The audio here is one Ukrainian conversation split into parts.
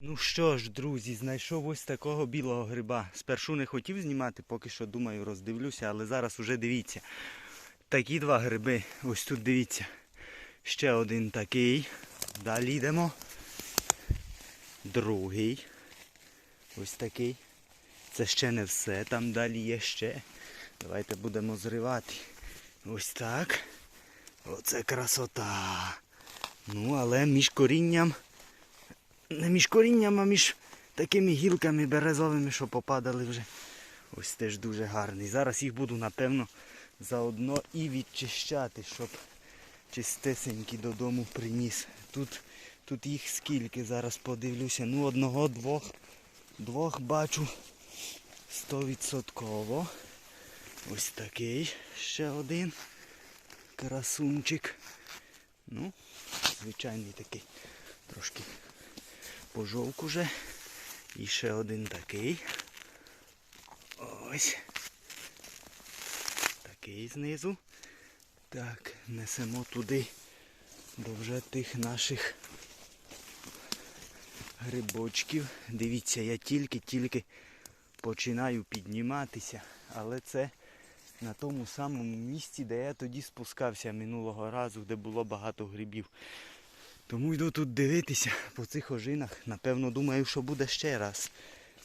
Ну що ж, друзі, знайшов ось такого білого гриба. Спершу не хотів знімати, поки що думаю, роздивлюся, але зараз уже дивіться. Такі два гриби. Ось тут дивіться. Ще один такий. Далі йдемо. Другий. Ось такий. Це ще не все. Там далі є ще. Давайте будемо зривати. Ось так. Оце красота. Ну, але між корінням. Між корінням, а між такими гілками березовими, що попадали вже. Ось теж дуже гарний. Зараз їх буду, напевно, заодно і відчищати, щоб чистесенькі додому приніс. Тут, тут їх скільки, зараз подивлюся. Ну, одного, двох, двох бачу стовідсотково. Ось такий ще один красунчик. Ну, звичайний такий. Трошки пожовк уже. І ще один такий. Ось. Такий знизу. Так, несемо туди до вже тих наших грибочків. Дивіться, я тільки-тільки починаю підніматися, але це на тому самому місці, де я тоді спускався минулого разу, де було багато грибів. Тому йду тут дивитися по цих ожинах. Напевно, думаю, що буде ще раз.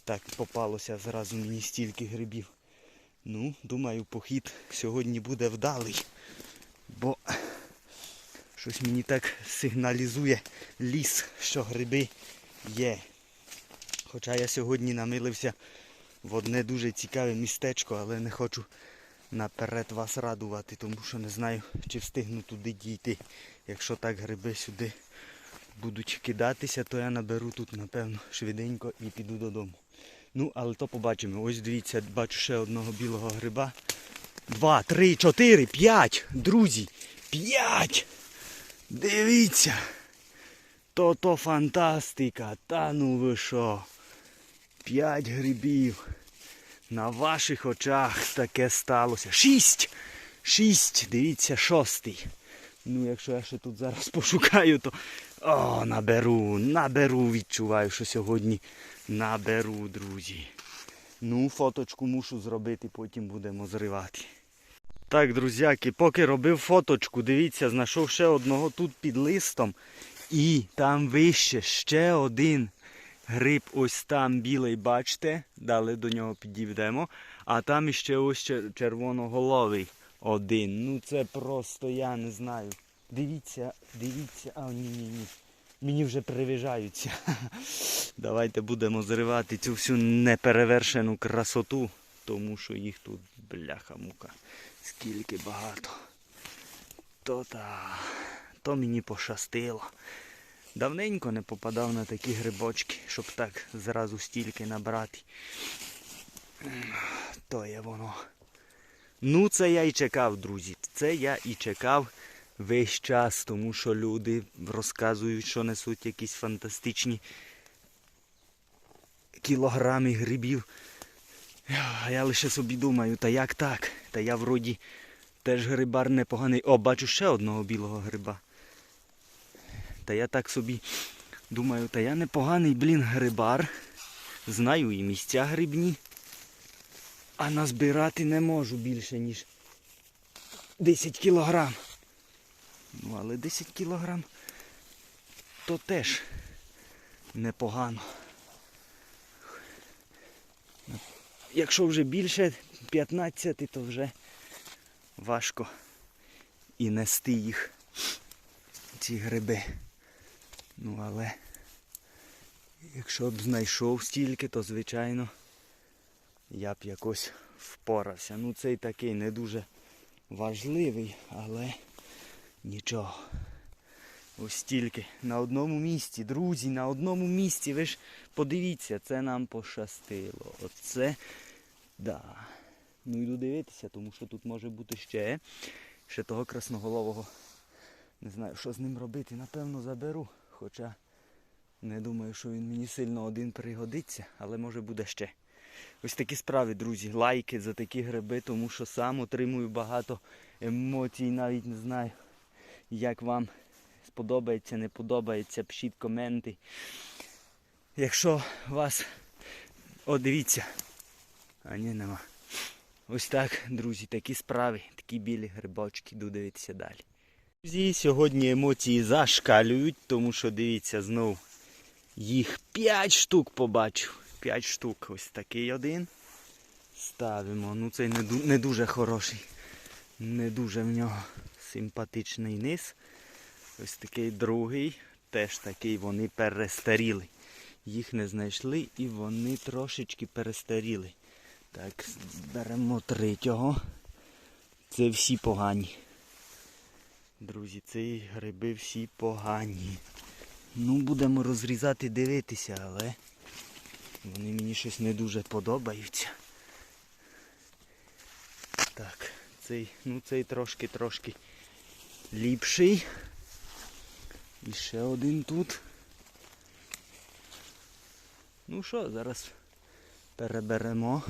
Так попалося зразу мені стільки грибів. Ну, думаю, похід сьогодні буде вдалий. Бо щось мені так сигналізує ліс, що гриби є. Хоча я сьогодні намилився в одне дуже цікаве містечко, але не хочу наперед вас радувати, тому що не знаю, чи встигну туди дійти. Якщо так гриби сюди будуть кидатися, то я наберу тут, напевно, швиденько і піду додому. Ну, але то побачимо. Ось дивіться, бачу ще одного білого гриба. Два, три, чотири, п'ять. Друзі, п'ять. Дивіться. То то фантастика. Та ну ви що. П'ять грибів. На ваших очах таке сталося. Шість! Шість! Дивіться, шостий. Ну, якщо я ще тут зараз пошукаю, то о, наберу, наберу, відчуваю, що сьогодні наберу, друзі. Ну, фоточку мушу зробити, потім будемо зривати. Так, друзяки, поки робив фоточку, дивіться, знайшов ще одного тут під листом. І там вище ще один гриб ось там білий, бачите, далі до нього підійдемо. А там іще ось червоноголовий один. Ну це просто я не знаю. Дивіться, дивіться, а ні, ні, ні. Мені вже привіжаються. Давайте будемо зривати цю всю неперевершену красоту, тому що їх тут бляха-мука. Скільки багато. То та, то мені пощастило. Давненько не попадав на такі грибочки, щоб так зразу стільки набрати. То є воно. Ну, це я і чекав, друзі. Це я і чекав весь час, тому що люди розказують, що несуть якісь фантастичні кілограми грибів. А я лише собі думаю, та як так? Та я вроді теж грибар непоганий. О, бачу ще одного білого гриба. Та я так собі думаю, та я непоганий, блін, грибар. Знаю і місця грибні. А назбирати не можу більше, ніж 10 кілограм. Ну, але 10 кілограм то теж непогано. Якщо вже більше 15, то вже важко і нести їх, ці гриби. Ну але якщо б знайшов стільки, то звичайно я б якось впорався. Ну цей такий не дуже важливий, але нічого. Ось стільки. На одному місці, друзі, на одному місці. Ви ж подивіться, це нам пощастило. Оце, да. Ну йду дивитися, тому що тут може бути ще. Ще того красноголового. Не знаю, що з ним робити. Напевно, заберу. Хоча не думаю, що він мені сильно один пригодиться, але може буде ще. Ось такі справи, друзі. Лайки за такі гриби, тому що сам отримую багато емоцій, навіть не знаю, як вам сподобається, не подобається, пишіть коменти. Якщо вас. О, дивіться. А ні, нема. Ось так, друзі, такі справи, такі білі грибочки, йду дивитися далі. Друзі, сьогодні емоції зашкалюють, тому що дивіться, знов їх 5 штук побачив. 5 штук. Ось такий один. Ставимо. Ну цей не, не дуже хороший. Не дуже в нього симпатичний низ. Ось такий другий. Теж такий вони перестаріли. Їх не знайшли і вони трошечки перестаріли. Так, беремо третього. Це всі погані. Друзі, ці гриби всі погані. Ну, будемо розрізати, дивитися, але вони мені щось не дуже подобаються. Так, цей, ну цей трошки-трошки ліпший. І ще один тут. Ну що, зараз переберемо.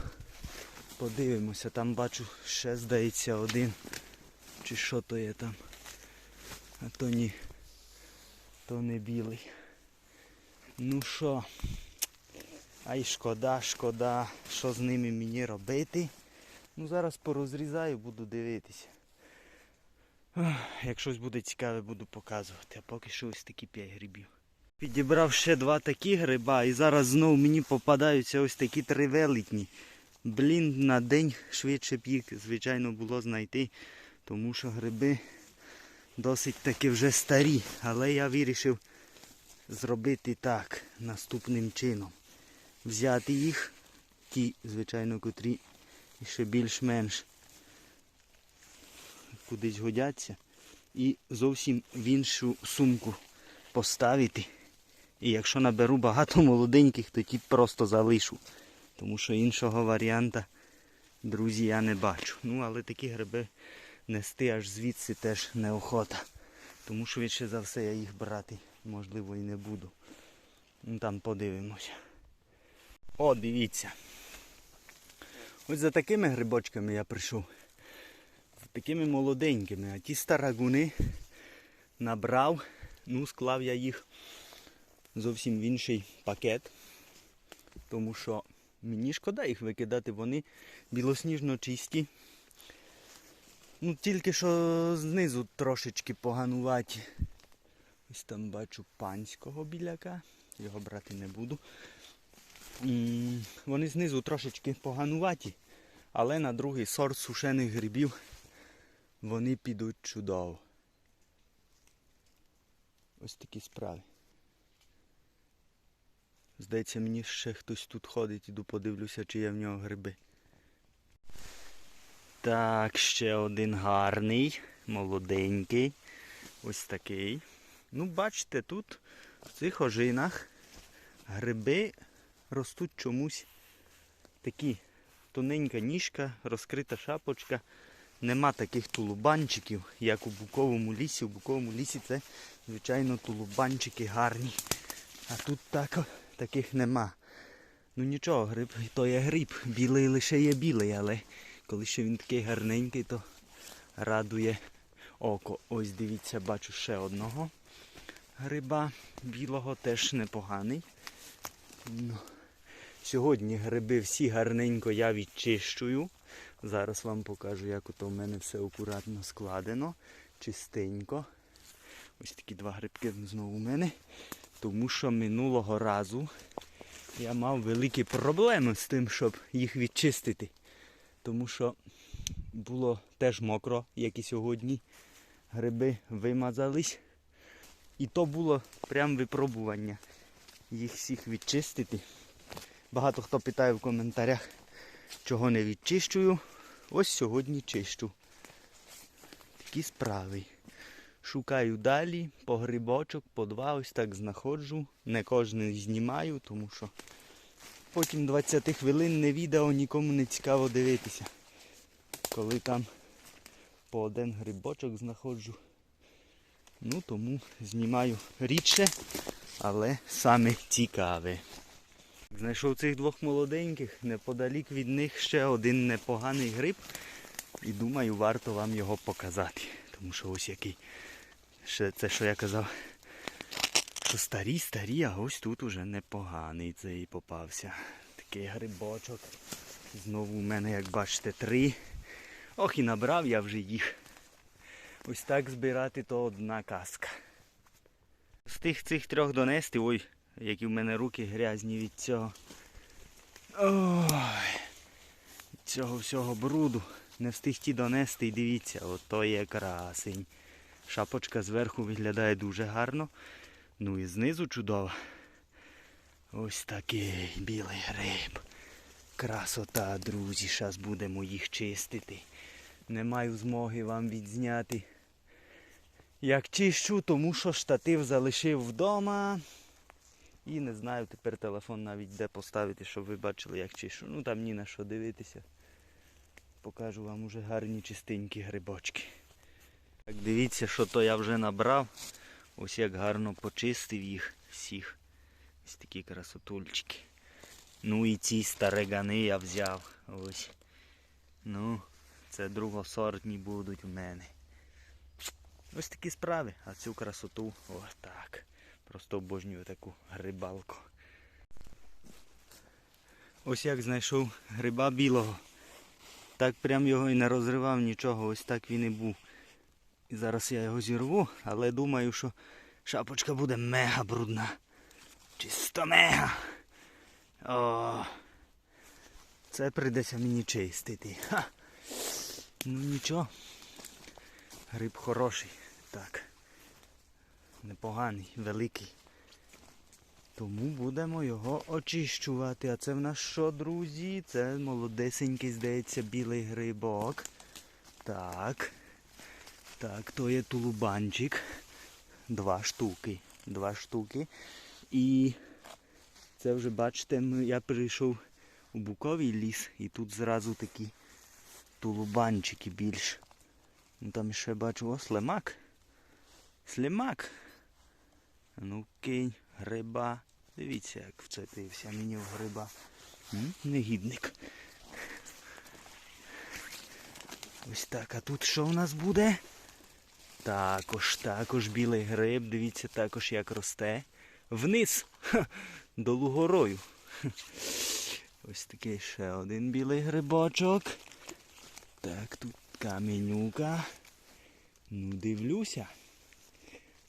Подивимося, там бачу ще здається один. Чи що то є там. А то ні. То не білий. Ну що? Ай шкода, шкода, що з ними мені робити. Ну зараз порозрізаю, буду дивитися. Як щось буде цікаве, буду показувати. А поки що ось такі 5 грибів. Підібрав ще два такі гриба і зараз знову мені попадаються ось такі три велетні. Блін, на день швидше б їх, звичайно, було знайти, тому що гриби досить таки вже старі. Але я вирішив зробити так, наступним чином. Взяти їх, ті, звичайно, котрі ще більш-менш кудись годяться, і зовсім в іншу сумку поставити. І якщо наберу багато молоденьких, то ті просто залишу. Тому що іншого варіанта, друзі, я не бачу. Ну, але такі гриби нести аж звідси теж неохота. Тому швидше за все я їх брати, можливо, і не буду. Ну там подивимося. О, дивіться. Ось за такими грибочками я прийшов. За такими молоденькими. А ті старагуни набрав, ну склав я їх зовсім в інший пакет. Тому що мені шкода їх викидати, вони білосніжно чисті. Ну тільки що знизу трошечки погануваті. Ось там бачу панського біляка. Його брати не буду. Вони знизу трошечки погануваті, але на другий сорт сушених грибів вони підуть чудово. Ось такі справи. Здається, мені ще хтось тут ходить, іду подивлюся, чи є в нього гриби. Так, ще один гарний, молоденький. Ось такий. Ну, бачите, тут в цих ожинах гриби ростуть чомусь такі тоненька ніжка, розкрита шапочка. Нема таких тулубанчиків, як у буковому лісі. У буковому лісі це, звичайно, тулубанчики гарні. А тут так, таких нема. Ну нічого, гриб то є гриб. Білий лише є білий, але коли ще він такий гарненький, то радує око. Ось дивіться, бачу ще одного гриба білого, теж непоганий. Ну, Сьогодні гриби всі гарненько я відчищую. Зараз вам покажу, як ото в мене все акуратно складено, чистенько. Ось такі два грибки знову у мене. Тому що минулого разу я мав великі проблеми з тим, щоб їх відчистити. Тому що було теж мокро, як і сьогодні. Гриби вимазались. І то було прям випробування їх всіх відчистити. Багато хто питає в коментарях, чого не відчищую. Ось сьогодні чищу. Такі справи. Шукаю далі, по грибочок, по два, ось так знаходжу. Не кожен знімаю, тому що потім 20 хвилин не відео нікому не цікаво дивитися. Коли там по один грибочок знаходжу. Ну тому знімаю рідше, але саме цікаве. Знайшов цих двох молоденьких, неподалік від них ще один непоганий гриб. І думаю, варто вам його показати. Тому що ось який. Ще це, що я казав, що старі, старі, а ось тут уже непоганий цей попався. Такий грибочок. Знову у мене, як бачите, три. Ох, і набрав я вже їх. Ось так збирати то одна казка. З тих цих трьох донести, ой, які в мене руки грязні від цього. Ой, від цього всього бруду. Не встиг ті донести і дивіться, ото є красень. Шапочка зверху виглядає дуже гарно. Ну і знизу чудово. Ось такий білий гриб. Красота, друзі, зараз будемо їх чистити. Не маю змоги вам відзняти. Як чищу, тому що штатив залишив вдома. І не знаю тепер телефон навіть де поставити, щоб ви бачили, як чищу. Ну там ні на що дивитися. Покажу вам уже гарні чистенькі грибочки. Так, дивіться, що то я вже набрав. Ось як гарно почистив їх всіх. Ось такі красотульчики. Ну і ці старегани я взяв. Ось. Ну, це другосортні будуть в мене. Ось такі справи. А цю красоту ось так. Просто обожнюю таку грибалку. Ось як знайшов гриба білого. Так прям його і не розривав нічого, ось так він і був. І зараз я його зірву, але думаю, що шапочка буде мега брудна. Чисто мега. О, це прийдеться мені чистити. Ха. Ну нічого. Гриб хороший. Так. Непоганий, великий. Тому будемо його очищувати. А це в нас що, друзі? Це молодесенький, здається, білий грибок. Так. Так, то є тулубанчик. Два штуки. Два штуки. І це вже бачите, я прийшов у буковий ліс і тут зразу такі тулубанчики більш. Ну там ще бачу о, слимак. Слимак. Ну кинь, гриба. Дивіться, як вцепився мені в гриба. Негідник. Ось так, а тут що в нас буде? Також, також білий гриб, дивіться також як росте. Вниз. Ха, до лугорою. Ось такий ще один білий грибочок. Так, тут каменюка. Ну, дивлюся.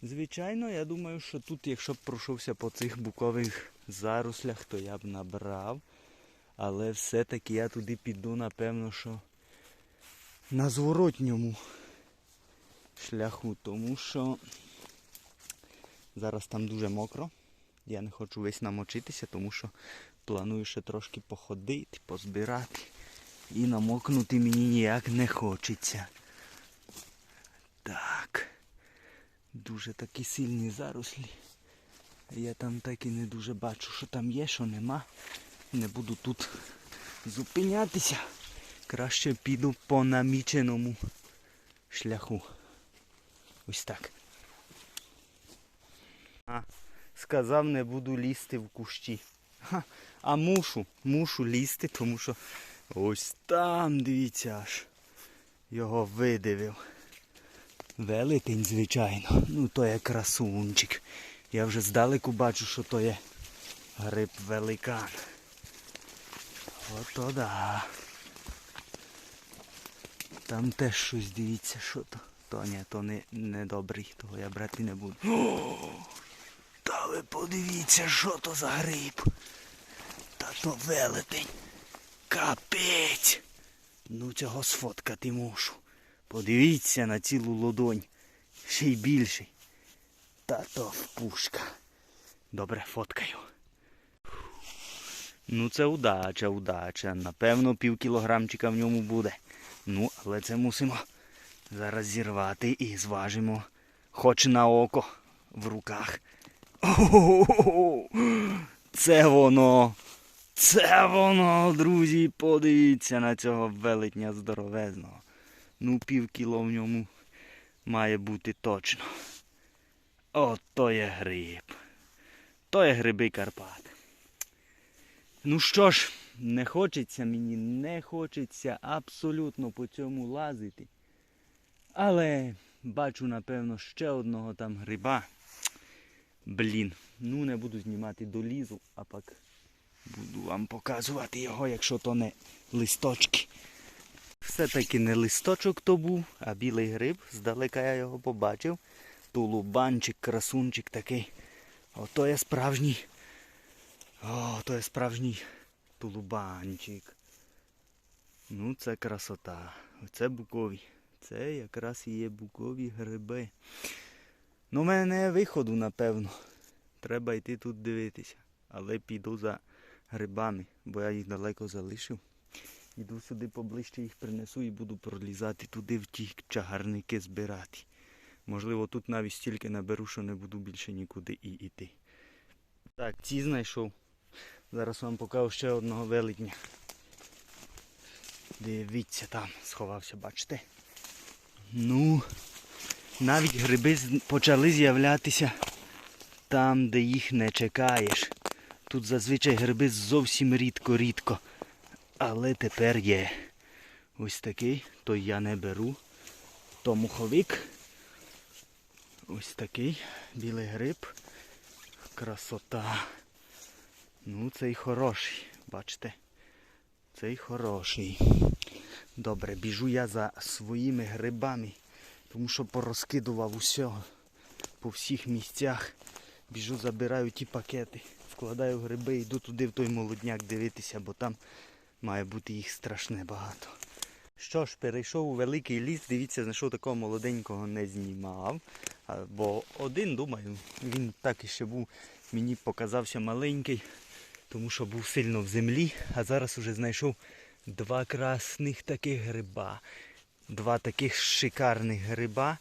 Звичайно, я думаю, що тут, якщо б пройшовся по цих букових зарослях, то я б набрав. Але все-таки я туди піду, напевно, що на зворотньому шляху, тому що зараз там дуже мокро. Я не хочу весь намочитися, тому що планую ще трошки походити, позбирати. І намокнути мені ніяк не хочеться. Так. Дуже такі сильні зарослі. Я там так і не дуже бачу, що там є, що нема. Не буду тут зупинятися. Краще піду по наміченому шляху. Ось так. А, сказав, не буду лізти в кущі. Ха, а мушу, мушу лізти, тому що ось там, дивіться аж. Його видивив. Велетень, звичайно. Ну то є красунчик. Я вже здалеку бачу, що то є гриб великан. Ото да. Там теж щось дивіться, що то. То ні, то не, не добрий, того я брати не буду. О, та ви подивіться, що то за гриб. Та то велетень. Капець. Ну цього сфоткати мушу. Подивіться на цілу лодонь. Ще й більший. Та то пушка. Добре, фоткаю. Ну це удача, удача. Напевно, пів кілограмчика в ньому буде. Ну, але це мусимо зараз зірвати і зважимо. Хоч на око в руках. О, це воно. Це воно, друзі. Подивіться на цього велетня здоровезного. Ну, пів кіло в ньому має бути точно. О, то є гриб. То є гриби Карпат. Ну що ж, не хочеться мені, не хочеться абсолютно по цьому лазити. Але бачу, напевно, ще одного там гриба. Блін, ну не буду знімати долізу, а пак буду вам показувати його, якщо то не листочки. Все-таки не листочок то був, а білий гриб. Здалека я його побачив. Тулубанчик, красунчик такий. Ото є справжній. О, то є справжній тулубанчик. Ну, це красота. Оце букові. Це якраз і є букові гриби. Ну, в мене не виходу, напевно. Треба йти тут дивитися. Але піду за грибами, бо я їх далеко залишив. Іду сюди поближче їх принесу і буду пролізати туди в ті чагарники збирати. Можливо, тут навіть стільки наберу, що не буду більше нікуди і йти. Так, ці знайшов. Зараз вам покажу ще одного велетня. Дивіться, там сховався, бачите? Ну, навіть гриби почали з'являтися там, де їх не чекаєш. Тут зазвичай гриби зовсім рідко-рідко. Але тепер є. Ось такий, то я не беру. То муховик. Ось такий білий гриб. Красота. Ну, цей хороший, бачите? Цей хороший. Добре, біжу я за своїми грибами, тому що порозкидував усього по всіх місцях. Біжу, забираю ті пакети, вкладаю гриби, йду туди в той молодняк дивитися, бо там має бути їх страшне багато. Що ж, перейшов у великий ліс, дивіться, знайшов такого молоденького не знімав. Бо один, думаю, він так і ще був, мені показався маленький, тому що був сильно в землі, а зараз уже знайшов два красних таких гриба. Два таких шикарних гриба.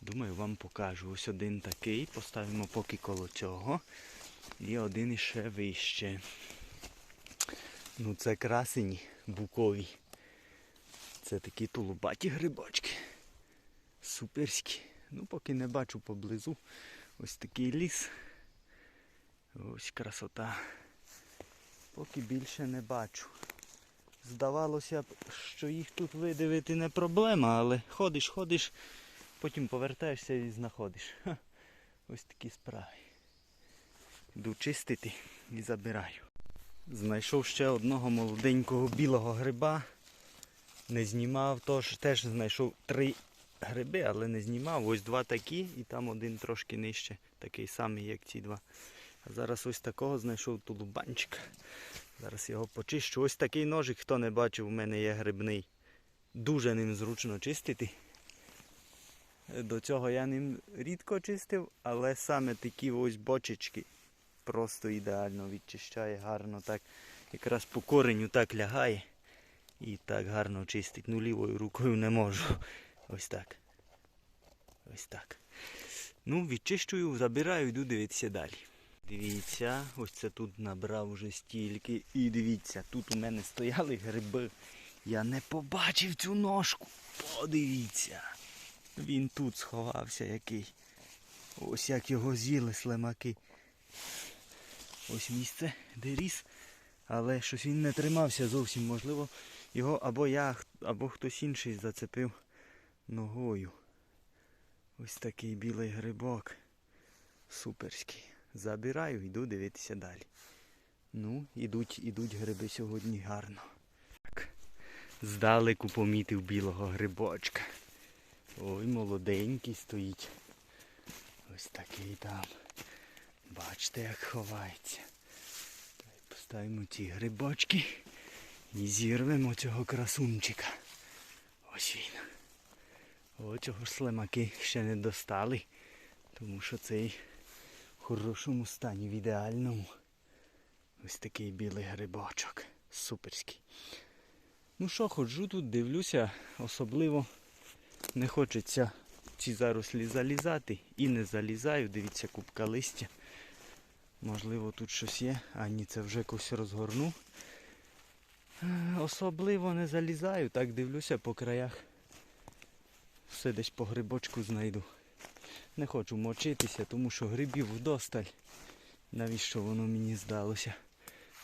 Думаю, вам покажу. Ось один такий, поставимо поки коло цього. І один іще вище. Ну це красені букові. Це такі тулубаті грибочки. Суперські. Ну, поки не бачу поблизу. Ось такий ліс. Ось красота. Поки більше не бачу. Здавалося б, що їх тут видивити не проблема, але ходиш, ходиш, потім повертаєшся і знаходиш. Ха. Ось такі справи. Йду чистити і забираю. Знайшов ще одного молоденького білого гриба. Не знімав, тож теж знайшов три гриби, але не знімав. Ось два такі і там один трошки нижче, такий самий, як ці два. А зараз ось такого знайшов тулубанчика. Зараз його почищу. Ось такий ножик, хто не бачив, у мене є грибний. Дуже ним зручно чистити. До цього я ним рідко чистив, але саме такі ось бочечки просто ідеально відчищає гарно так. Якраз по кореню так лягає і так гарно чистить. Ну лівою рукою не можу. Ось так. Ось так. Ну, відчищую, забираю, йду дивитися далі. Дивіться, ось це тут набрав уже стільки. І дивіться, тут у мене стояли гриби. Я не побачив цю ножку. Подивіться. Він тут сховався який. Ось як його з'їли слимаки. Ось місце, де ріс. Але щось він не тримався зовсім. Можливо, його або я, або хтось інший зацепив ногою. Ось такий білий грибок. Суперський. Забираю, йду дивитися далі. Ну, ідуть, ідуть гриби сьогодні гарно. Так. Здалеку помітив білого грибочка. Ой, молоденький стоїть. Ось такий там. Бачите, як ховається. Поставимо ці грибочки і зірвемо цього красунчика. Ось він. О, цього ж слимаки ще не достали, тому що цей в хорошому стані, в ідеальному. Ось такий білий грибочок. Суперський. Ну що, ходжу тут, дивлюся, особливо не хочеться ці зарослі залізати і не залізаю. Дивіться, купка листя. Можливо, тут щось є. А ні, це вже якось розгорнув. Е, Особливо не залізаю, так дивлюся по краях. Все десь по грибочку знайду. Не хочу мочитися, тому що грибів вдосталь. Навіщо воно мені здалося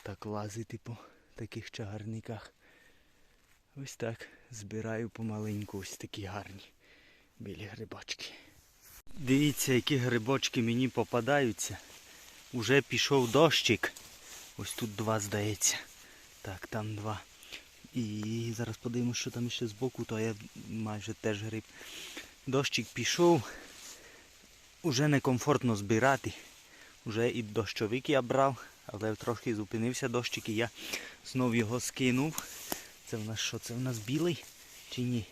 так лазити по таких чагарниках. Ось так збираю помаленьку ось такі гарні білі грибочки. Дивіться, які грибочки мені попадаються. Уже пішов дощик. Ось тут два, здається. Так, там два. І зараз подивимося, що там ще збоку, то є майже теж гриб. Дощик пішов. Уже некомфортно збирати. Уже і дощовик я брав, але трошки зупинився дощик і я знов його скинув. Це в нас що? Це в нас білий чи ні?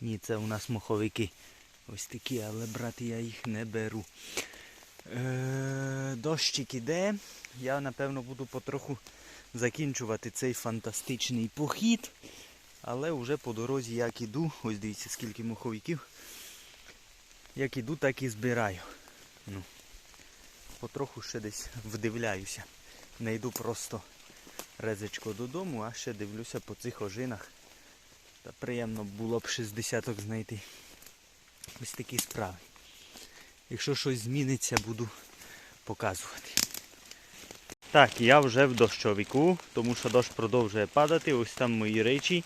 Ні, це у нас моховики. Ось такі, але брати я їх не беру. Е, дощик іде. Я напевно буду потроху закінчувати цей фантастичний похід. Але вже по дорозі як іду, ось дивіться скільки моховиків. Як іду, так і збираю. Ну, потроху ще десь вдивляюся. Не йду просто резечко додому, а ще дивлюся по цих ожинах. Та приємно було б 60 знайти. Ось такі справи. Якщо щось зміниться, буду показувати. Так, я вже в дощовику, тому що дощ продовжує падати. Ось там мої речі.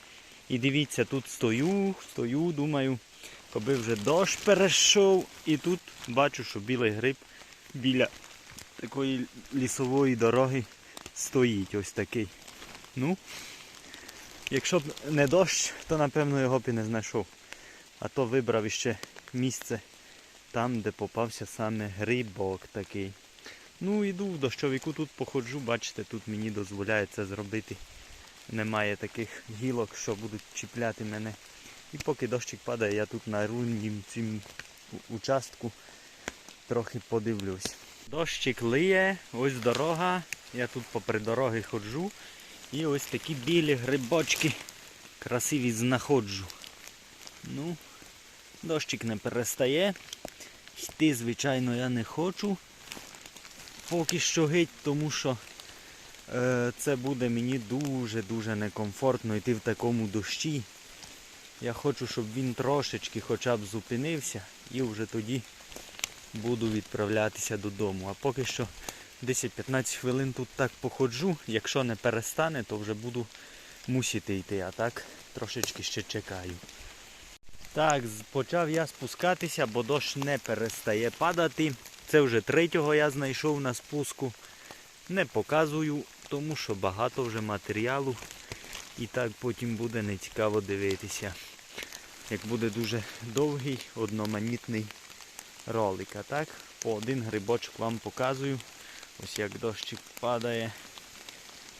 І дивіться, тут стою, стою, думаю, коли вже дощ перейшов. І тут бачу, що білий гриб біля такої лісової дороги стоїть ось такий. Ну, якщо б не дощ, то напевно його б і не знайшов. А то вибрав іще місце там, де попався саме грибок такий. Ну, йду в дощовику, тут походжу, бачите, тут мені дозволяє це зробити. Немає таких гілок, що будуть чіпляти мене. І поки дощик падає, я тут на руннім цім участку трохи подивлюсь. Дощик лиє, ось дорога. Я тут попри дороги ходжу. І ось такі білі грибочки красиві знаходжу. Ну, дощик не перестає. Йти, звичайно, я не хочу. Поки що геть, тому що е, це буде мені дуже-дуже некомфортно йти в такому дощі. Я хочу, щоб він трошечки хоча б зупинився і вже тоді буду відправлятися додому. А поки що 10-15 хвилин тут так походжу. Якщо не перестане, то вже буду мусити йти. А так трошечки ще чекаю. Так, почав я спускатися, бо дощ не перестає падати. Це вже третього я знайшов на спуску. Не показую, тому що багато вже матеріалу. І так потім буде нецікаво дивитися. Як буде дуже довгий, одноманітний ролик. А так, по один грибочок вам показую. Ось як дощик падає.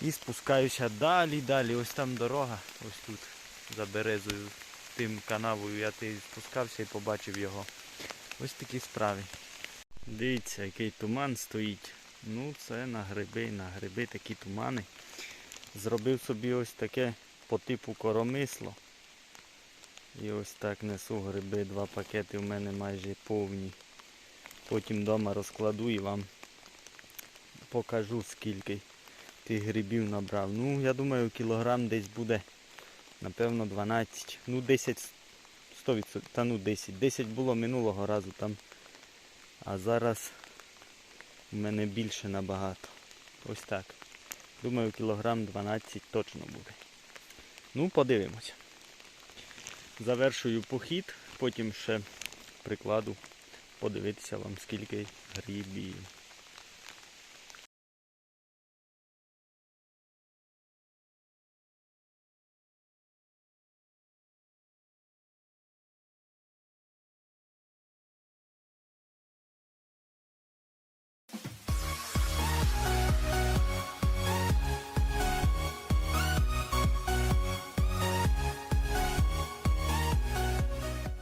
І спускаюся далі, далі. Ось там дорога, ось тут за березою, тим канавою я ти спускався і побачив його. Ось такі справи. Дивіться, який туман стоїть. Ну це на гриби, на гриби такі тумани. Зробив собі ось таке по типу коромисло. І ось так несу гриби, два пакети в мене майже повні. Потім вдома розкладу і вам покажу скільки тих грибів набрав. Ну, я думаю, кілограм десь буде, напевно, 12, ну 10, 100%, та ну 10. 10 було минулого разу там. А зараз в мене більше набагато. Ось так. Думаю, кілограм 12 точно буде. Ну, подивимося. Завершую похід, потім ще прикладу подивитися вам скільки грибів.